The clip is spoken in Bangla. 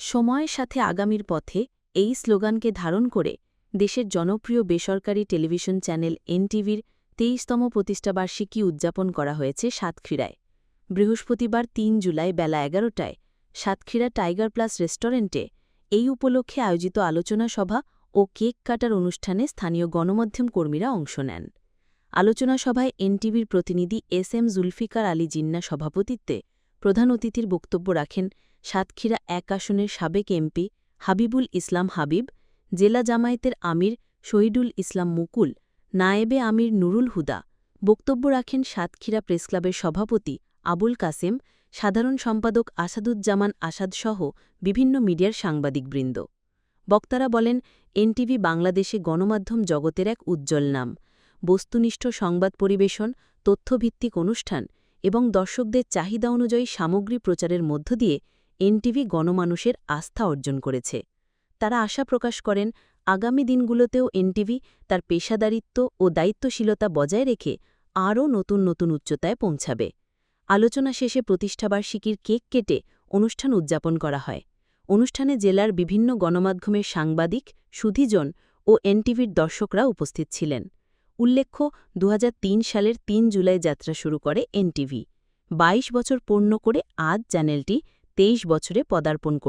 সময়ের সাথে আগামীর পথে এই স্লোগানকে ধারণ করে দেশের জনপ্রিয় বেসরকারি টেলিভিশন চ্যানেল এনটিভির তেইশতম প্রতিষ্ঠাবার্ষিকী উদযাপন করা হয়েছে সাতক্ষীরায়। বৃহস্পতিবার তিন জুলাই বেলা এগারোটায় সাতক্ষীরা টাইগার প্লাস রেস্টুরেন্টে এই উপলক্ষে আয়োজিত আলোচনা সভা ও কেক কাটার অনুষ্ঠানে স্থানীয় গণমাধ্যম কর্মীরা অংশ নেন। আলোচনা সভায় এনটিভির প্রতিনিধি এস এম জুলফিকার আলী জিন্না সভাপতিত্বে প্রধান অতিথির বক্তব্য রাখেন সাতক্ষীরা এক আসনের সাবেক এমপি হাবিবুল ইসলাম হাবিব, জেলা জামায়াতের আমির শহীদুল ইসলাম মুকুল, নায়েবে আমির নুরুল হুদা। বক্তব্য রাখেন সাতক্ষীরা প্রেসক্লাবের সভাপতি আবুল কাসেম, সাধারণ সম্পাদক আসাদুজ্জামান আসাদসহ বিভিন্ন মিডিয়ার সাংবাদিকবৃন্দ। বক্তারা বলেন, এনটিভি বাংলাদেশে গণমাধ্যম জগতের এক উজ্জ্বল নাম। বস্তুনিষ্ঠ সংবাদ পরিবেশন, তথ্যভিত্তিক অনুষ্ঠান এবং দর্শকদের চাহিদা অনুযায়ী সামগ্রী প্রচারের মধ্য দিয়ে এনটিভি গণমানুষের আস্থা অর্জন করেছে। তারা আশা প্রকাশ করেন, আগামী দিনগুলোতেও এনটিভি তার পেশাদারিত্ব ও দায়িত্বশীলতা বজায় রেখে আরও নতুন নতুন উচ্চতায় পৌঁছাবে। আলোচনা শেষে প্রতিষ্ঠাবার্ষিকীর কেক কেটে অনুষ্ঠান উদযাপন করা হয়। অনুষ্ঠানে জেলার বিভিন্ন গণমাধ্যমের সাংবাদিক, সুধীজন ও এনটিভির দর্শকরা উপস্থিত ছিলেন। উল্লেখ্য দু হাজার তিন সালের তিন জুলাই যাত্রা শুরু করে এনটিভি। ২২ বছর পূর্ণ করে আজ চ্যানেলটি তেইশ বছরে পদার্পণ